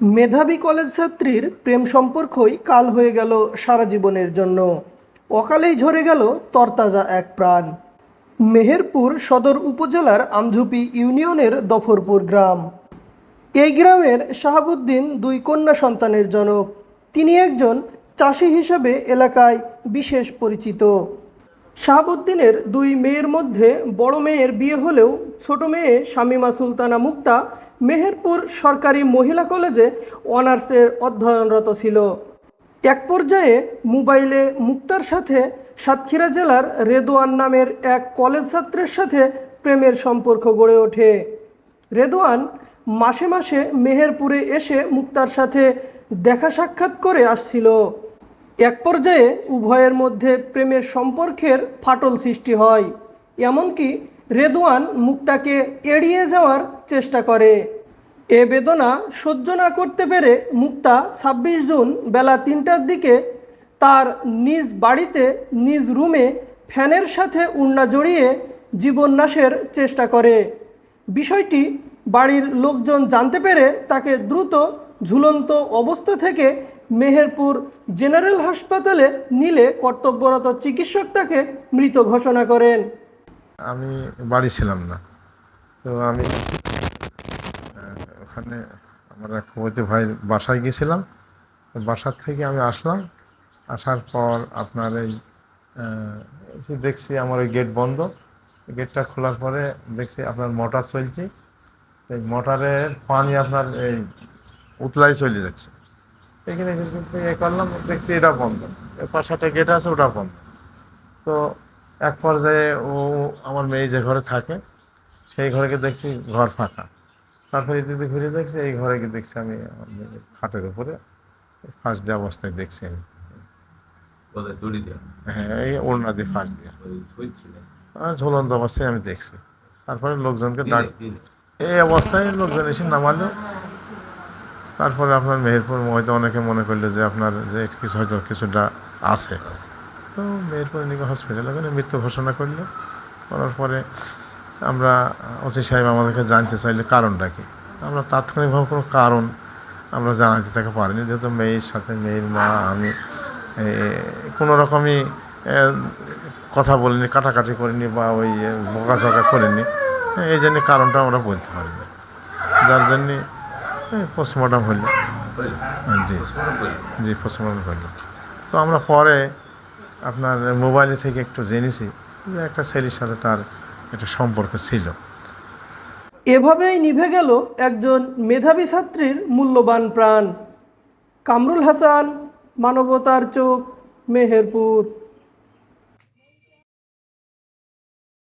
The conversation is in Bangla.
মেধাবী কলেজ ছাত্রীর প্রেম সম্পর্কই কাল হয়ে গেল সারা জীবনের জন্য। অকালেই ঝরে গেল তরতাজা এক প্রাণ। মেহেরপুর সদর উপজেলার আমঝুপি ইউনিয়নের দফরপুর গ্রাম। এই গ্রামের শাহাবুদ্দিন দুই কন্যা সন্তানের জনক। তিনি একজন চাষি হিসেবে এলাকায় বিশেষ পরিচিত। শাহাবুদ্দিনের দুই মেয়ের মধ্যে বড় মেয়ের বিয়ে হলেও ছোট মেয়ে শামিমা সুলতানা মুক্তা মেহেরপুর সরকারি মহিলা কলেজে অনার্সের অধ্যয়নরত ছিল। এক পর্যায়ে মোবাইলে মুক্তার সাথে সাতক্ষীরা জেলার রেদোয়ান নামের এক কলেজ ছাত্রের সাথে প্রেমের সম্পর্ক গড়ে ওঠে। রেদোয়ান মাসে মাসে মেহেরপুরে এসে মুক্তার সাথে দেখা সাক্ষাৎ করে আসছিল। এক পর্যায়ে উভয়ের মধ্যে প্রেমের সম্পর্কের ফাটল সৃষ্টি হয়, এমনকি রেদওয়ান মুক্তাকে এড়িয়ে যাওয়ার চেষ্টা করে। এ বেদনা সহ্য না করতে পেরে মুক্তা ছাব্বিশ জুন বেলা তিনটার দিকে তার নিজ বাড়িতে, নিজ রুমে ফ্যানের সাথে উন্না জড়িয়ে জীবন নাশের চেষ্টা করে। বিষয়টি বাড়ির লোকজন জানতে পেরে তাকে দ্রুত ঝুলন্ত অবস্থা থেকে মেহেরপুর জেনারেল হাসপাতালে নিলে কর্তব্যরত চিকিৎসক তাকে মৃত ঘোষণা করেন। আমি বাড়ি ছিলাম না। তো আমি ওখানে আমার এক বইতে ভাই বাসায় গেছিলাম বাসার থেকে আমি আসলাম। আসার পর আপনার এই দেখছি আমার ওই গেট বন্ধ। গেটটা খোলার পরে দেখছি আপনার মোটর চলছে। এই মোটরের পানি আপনার এই উতলাই চলে যাচ্ছে। এখানে এসে কিন্তু এ করলাম দেখছি এটা বন্ধ। এর পাশে একটা গেট আছে ওটা বন্ধ। তো এক পর্যায়ে ও আমার মেয়ে যে ঘরে থাকে সেই ঘরে গিয়ে দেখছি ঘর ফাঁকা। তারপরে এদিকে ঘুরে দেখছি এই ঘরে গিয়ে দেখছি আমি খাটের উপরে ফাঁস দেওয়া অবস্থায় দেখছি আমি। হ্যাঁ এই ওড়না দিয়ে ফাঁস হয়েছিলেন আর ঝুলন্ত অবস্থায় আমি দেখছি। তারপরে লোকজনকে ডাক। এই অবস্থায় লোকজন এসে নামালো। তারপরে আপনার মেহেরপুর হয়তো অনেকে মনে করল যে আপনার যে কিছু হয়তো কিছুটা আছে। তো মেহেরপুর নিকে হসপিটালে ওখানে মৃত্যু ঘোষণা করল। করার পরে আমরা ওসি সাহেব আমাদেরকে জানতে চাইলে কারণটা কি। আমরা তাৎক্ষণিকভাবে কোনো কারণ আমরা জানাতে তাকে পারিনি। যেহেতু মেয়ের সাথে মেয়ের মা, আমি কোনো রকমই কথা বলিনি, কাটাকাটি করিনি বা ওই বকাঝকা করিনি। এই জন্য কারণটা আমরা বলতে পারিনি। যার জন্যে পোস্টমর্টম হইল। জি জি পোস্টমর্টম হইল। তো আমরা পরে আপনার মোবাইলে থেকে একটু জেনেছি যে একটা ছেলের সাথে তার একটা সম্পর্ক ছিল। এভাবেই নিভে গেল একজন মেধাবী ছাত্রীর মূল্যবান প্রাণ। কামরুল হাসান, মানবতার চোখ, মেহেরপুর।